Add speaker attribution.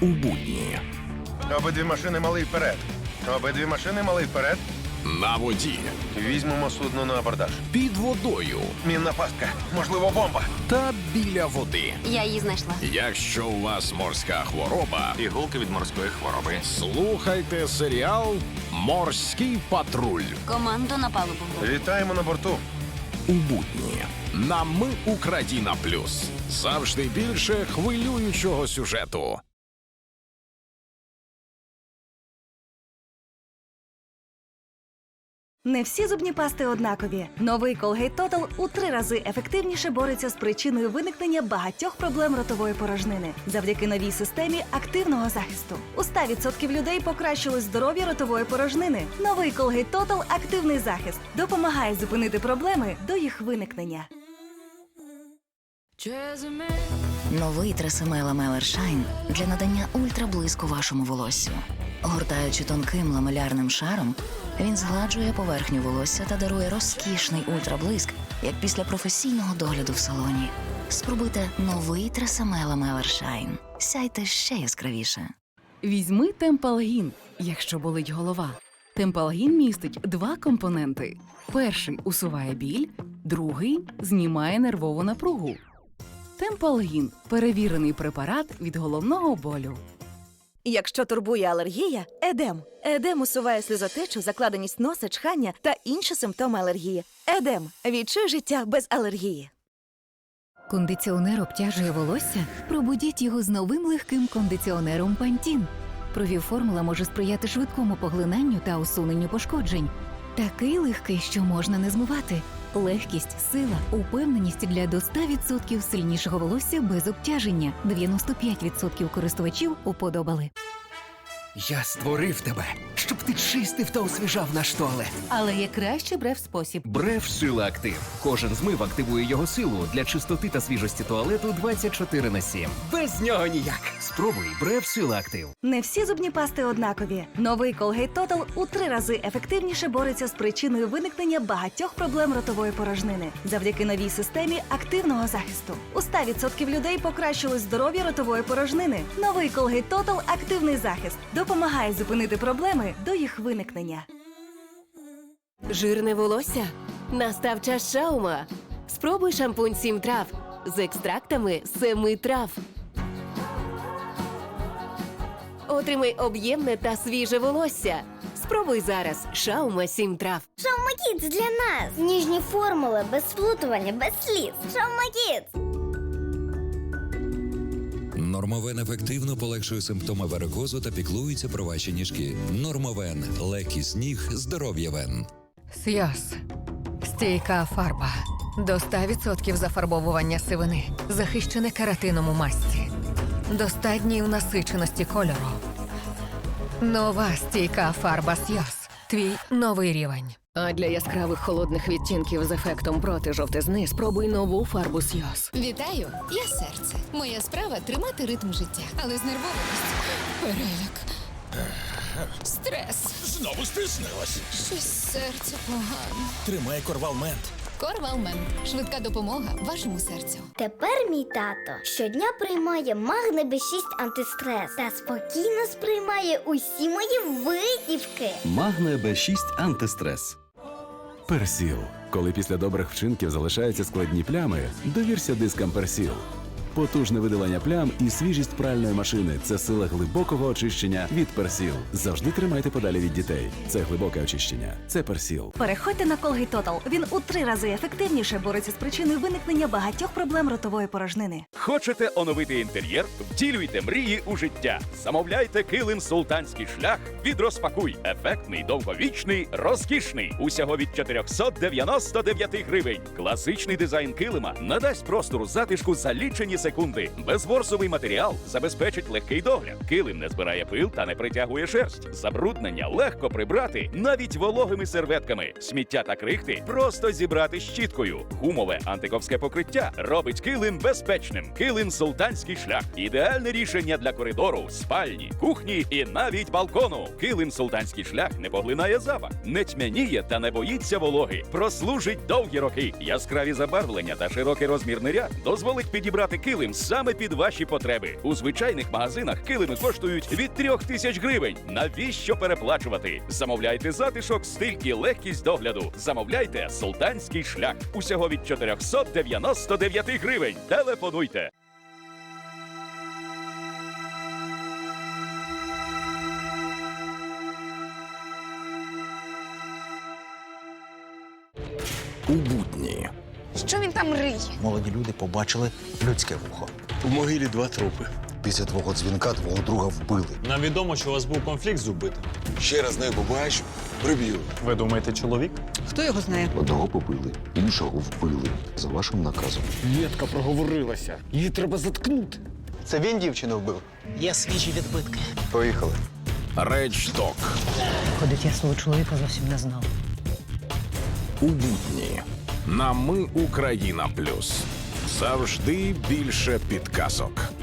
Speaker 1: у будні.
Speaker 2: Обидві машини малий вперед. Обидві машини малий вперед.
Speaker 1: На воді,
Speaker 2: Візьмемо судно на абордаж.
Speaker 1: під водою
Speaker 2: Мінна пастка, можливо, бомба.
Speaker 1: та біля води.
Speaker 3: Я її знайшла.
Speaker 1: Якщо у вас морська хвороба,
Speaker 2: Пігулки від морської хвороби.
Speaker 1: слухайте серіал Морський патруль
Speaker 3: Команду на палубу.
Speaker 2: Вітаємо на борту.
Speaker 1: у будні. На ми Україна плюс. Завжди більше хвилюючого сюжету.
Speaker 4: Не всі зубні пасти однакові. Новий Colgate Total у три рази ефективніше бореться з причиною виникнення багатьох проблем ротової порожнини завдяки новій системі активного захисту. У 100% людей покращилось здоров'я ротової порожнини. Новий Colgate Total – активний захист допомагає зупинити проблеми до їх виникнення.
Speaker 5: Новий Тресемела Мелер Шайн для надання ультраблиску вашому волоссю. Гортаючи тонким ламелярним шаром, він згладжує поверхню волосся та дарує розкішний ультраблиск, як після професійного догляду в салоні. Спробуйте новий Тресемела Мелер Шайн. Сяйте ще яскравіше.
Speaker 6: Візьми темпалгін, якщо болить голова. Темпалгін містить два компоненти: перший усуває біль, другий знімає нервову напругу. Темпалгін перевірений препарат від головного болю.
Speaker 4: Якщо турбує алергія, едем. Едем усуває сльозотечу, закладеність носа, чхання та інші симптоми алергії. Едем відчуй життя без алергії.
Speaker 7: Кондиціонер обтяжує волосся? Пробудіть його з новим легким кондиціонером Пантін. Провіформула може сприяти швидкому поглинанню та усуненню пошкоджень. Такий легкий, що можна не змивати. Легкість, сила, упевненість для до 100% сильнішого волосся без обтяження. 95% користувачів уподобали.
Speaker 8: Я створив тебе, ти чистив та освіжав наш туалет.
Speaker 7: Але є краще брев спосіб.
Speaker 8: Бреф Сила Актив. Кожен змив активує його силу для чистоти та свіжості туалету 24 на 7. Без нього ніяк. Спробуй Бреф Сила Актив.
Speaker 4: Не всі зубні пасти однакові. Новий Colgate Total у три рази ефективніше бореться з причиною виникнення багатьох проблем ротової порожнини завдяки новій системі активного захисту. У 100% людей покращилось здоров'я ротової порожнини. Новий Colgate Total – активний захист допомагає зупинити проблеми до їх виникнення.
Speaker 9: Жирне волосся? Настав час шаума. Спробуй шампунь сім трав з екстрактами семи трав. Отримай об'ємне та свіже волосся. Спробуй зараз шаума сім трав.
Speaker 10: Шаумакіт для нас. Ніжні формули, без сплутування, без сліз. Шаумакіт.
Speaker 11: Нормовен ефективно полегшує симптоми варикозу та піклується про ваші ніжки. Нормовен легкість ніг, здоров'я вен.
Speaker 7: Сйоз. Стійка фарба. До 100% зафарбовування сивини. Захищене кератином у масці. Достатньої в насиченості кольору. Нова стійка фарба Сйоз. Твій новий рівень.
Speaker 9: А для яскравих холодних відтінків з ефектом проти жовтизни спробуй нову фарбу Сйоз.
Speaker 7: Вітаю, я серце. Моя справа тримати ритм життя, але з нервовістю. Переляк. Стрес.
Speaker 1: Знову стиснилась.
Speaker 7: Щось серце погано.
Speaker 1: Тримай корвалмент.
Speaker 7: Корвалмен. Швидка допомога вашому серцю.
Speaker 10: Тепер мій тато щодня приймає Магне Б6 антистрес та спокійно сприймає усі мої витівки.
Speaker 12: Магне Б6 антистрес. Персіл. Коли після добрих вчинків залишаються складні плями, довірся дискам Персіл. Потужне видалення плям і свіжість пральної машини це сила глибокого очищення від Персіл. Завжди тримайте подалі від дітей. Це глибоке очищення. Це Персіл.
Speaker 4: Переходьте на Colgate Total. Він у три рази ефективніше бореться з причиною виникнення багатьох проблем ротової порожнини.
Speaker 13: Хочете оновити інтер'єр? Втілюйте мрії у життя. Замовляйте килим Султанський шлях від розпакуй. Ефектний, довговічний, розкішний. Усього від 499 гривень. Класичний дизайн килима надасть простору затишку за лічені секунди. Безворсовий матеріал забезпечить легкий догляд. Килим не збирає пил та не притягує шерсть. Забруднення легко прибрати навіть вологими серветками. Сміття та крихти просто зібрати щіткою. Гумове антиковське покриття робить килим безпечним. Килим султанський шлях. Ідеальне рішення для коридору, спальні, кухні і навіть балкону. Килим султанський шлях не поглинає запах, не тьмяніє та не боїться вологи. Прослужить довгі роки. Яскраві забарвлення та широкий розмірний ряд дозволить підібрати килим килим саме під ваші потреби. У звичайних магазинах килими коштують від трьох тисяч гривень. Навіщо переплачувати? Замовляйте затишок, стиль і легкість догляду. Замовляйте султанський шлях. Усього від 499 гривень. Телефонуйте.
Speaker 1: У будні
Speaker 3: Що він там риє?
Speaker 14: Молоді люди побачили людське вухо.
Speaker 15: У могилі два трупи.
Speaker 14: Після твого дзвінка твого друга вбили.
Speaker 15: Нам відомо, що у вас був конфлікт з убитим. Ще раз не побачу, приб'ю. Ви думаєте, чоловік?
Speaker 3: Хто його знає?
Speaker 14: Одного побили, іншого вбили. За вашим наказом.
Speaker 15: Єдка проговорилася. Її треба заткнути.
Speaker 14: Це він дівчину вбив.
Speaker 3: Є свіжі відбитки.
Speaker 14: Поїхали.
Speaker 1: Речдок
Speaker 3: Ходить, я свого чоловіка зовсім не знав.
Speaker 1: у будні. На ми Україна Плюс. Завжди більше підказок.